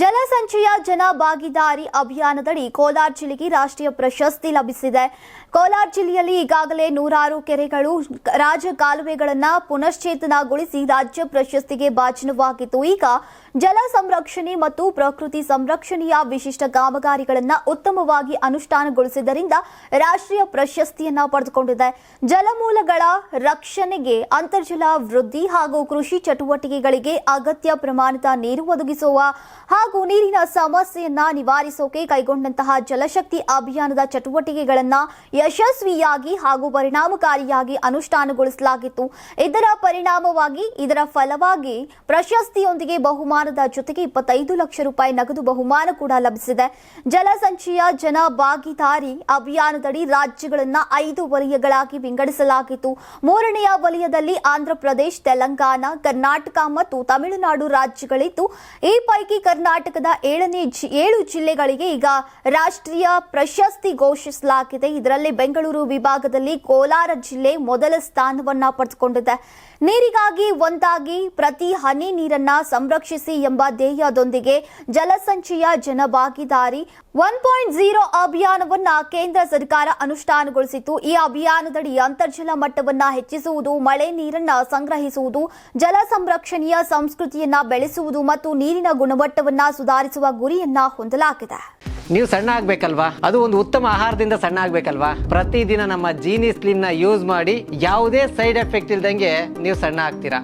ಜಲಸಂಚಯ ಜನ ಭಾಗಿದಾರಿ ಅಭಿಯಾನದಡಿ ಕೋಲಾರ ಜಿಲ್ಲೆಗೆ ರಾಷ್ಟ್ರೀಯ ಪ್ರಶಸ್ತಿ ಲಭಿಸಿದೆ. ಕೋಲಾರ ಜಿಲ್ಲೆಯಲ್ಲಿ ಈಗಾಗಲೇ ನೂರಾರು ಕೆರೆಗಳು ರಾಜ ಕಾಲುವೆಗಳನ್ನು ಪುನಶ್ಚೇತನಗೊಳಿಸಿ ರಾಜ್ಯ ಪ್ರಶಸ್ತಿಗೆ ಭಾಜನವಾಗಿತ್ತು ಈಗ ಜಲ ಸಂರಕ್ಷಣೆ ಮತ್ತು ಪ್ರಕೃತಿ ಸಂರಕ್ಷಣೆಯ ವಿಶಿಷ್ಟ ಕಾಮಗಾರಿಗಳನ್ನು ಉತ್ತಮವಾಗಿ ಅನುಷ್ಠಾನಗೊಳಿಸಿದ್ದರಿಂದ ರಾಷ್ಟ್ರೀಯ ಪ್ರಶಸ್ತಿಯನ್ನು ಪಡೆದುಕೊಂಡಿದೆ. ಜಲಮೂಲಗಳ ರಕ್ಷಣೆಗೆ ಅಂತರ್ಜಲ ವೃದ್ಧಿ ಹಾಗೂ ಕೃಷಿ ಚಟುವಟಿಕೆಗಳಿಗೆ ಅಗತ್ಯ ಪ್ರಮಾಣದ ನೀರು ಒದಗಿಸುವ ಹಾಗೂ ನೀರಿನ ಸಮಸ್ಯೆಯನ್ನ ನಿವಾರಿಸೋಕೆ ಕೈಗೊಂಡಂತಹ ಜಲಶಕ್ತಿ ಅಭಿಯಾನದ ಚಟುವಟಿಕೆಗಳನ್ನ ಯಶಸ್ವಿಯಾಗಿ ಹಾಗೂ ಪರಿಣಾಮಕಾರಿಯಾಗಿ ಅನುಷ್ಠಾನಗೊಳಿಸಲಾಗಿತ್ತು. ಇದರ ಪರಿಣಾಮವಾಗಿ ಇದರ ಫಲವಾಗಿ ಪ್ರಶಸ್ತಿಯೊಂದಿಗೆ ಬಹುಮಾನದ ಜೊತೆಗೆ ಇಪ್ಪತ್ತೈದು ಲಕ್ಷ ರೂಪಾಯಿ ನಗದು ಬಹುಮಾನ ಕೂಡ ಲಭಿಸಿದೆ. ಜಲಸಂಚಯ ಜನ ಭಾಗಿದಾರಿ ಅಭಿಯಾನದಡಿ ರಾಜ್ಯಗಳನ್ನ ಐದು ವಲಯಗಳಾಗಿ ವಿಂಗಡಿಸಲಾಗಿತ್ತು. ಮೂರನೆಯ ವಲಯದಲ್ಲಿ ಆಂಧ್ರಪ್ರದೇಶ, ತೆಲಂಗಾಣ, ಕರ್ನಾಟಕ ಮತ್ತು ತಮಿಳುನಾಡು ರಾಜ್ಯಗಳಿದ್ದು, ಈ ಪೈಕಿ ಕರ್ನಾಟಕದ ಏಳನೇ ಏಳು ಜಿಲ್ಲೆಗಳಿಗೆ ಈಗ ರಾಷ್ಟ್ರೀಯ ಪ್ರಶಸ್ತಿ ಘೋಷಿಸಲಾಗಿದೆ. ಇದರಲ್ಲಿ ಬೆಂಗಳೂರು ವಿಭಾಗದಲ್ಲಿ ಕೋಲಾರ ಜಿಲ್ಲೆ ಮೊದಲ ಸ್ಥಾನವನ್ನ ಪಡೆದುಕೊಂಡಿದೆ. ನೀರಿಗಾಗಿ ಒಂದಾಗಿ ಪ್ರತಿ ಹನಿ ನೀರನ್ನ ಸಂರಕ್ಷಿಸಿ ಎಂಬ ಧ್ಯೇಯದೊಂದಿಗೆ Jal Sanchay Jan Bhagidari one point zero ಅಭಿಯಾನವನ್ನ ಕೇಂದ್ರ ಸರ್ಕಾರ ಅನುಷ್ಠಾನಗೊಳಿಸಿತ್ತು. ಈ ಅಭಿಯಾನದಡಿ ಅಂತರ್ಜಲ ಮಟ್ಟವನ್ನ ಹೆಚ್ಚಿಸುವುದು, ಮಳೆ ನೀರನ್ನ ಸಂಗ್ರಹಿಸುವುದು, ಜಲ ಸಂರಕ್ಷಣೆಯ ಸಂಸ್ಕೃತಿಯನ್ನ ಬೆಳೆಸುವುದು ಮತ್ತು ನೀರಿನ ಗುಣಮಟ್ಟವನ್ನ ಸುಧಾರಿಸುವ ಗುರಿಯನ್ನ ಹೊಂದಲಾಗಿದೆ. ನೀವು ಸಣ್ಣ ಆಗ್ಬೇಕಲ್ವಾ? ಅದು ಒಂದು ಉತ್ತಮ ಆಹಾರದಿಂದ ಸಣ್ಣ ಆಗ್ಬೇಕಲ್ವಾ? ಪ್ರತಿದಿನ ನಮ್ಮ ಜೀನಿ ಸ್ಲಿಮ್ನ ಯೂಸ್ ಮಾಡಿ ಯಾವುದೇ ಸೈಡ್ ಎಫೆಕ್ಟ್ ಇಲ್ದಂಗೆ ನೀವು ಸಣ್ಣ ಆಗ್ತೀರಾ?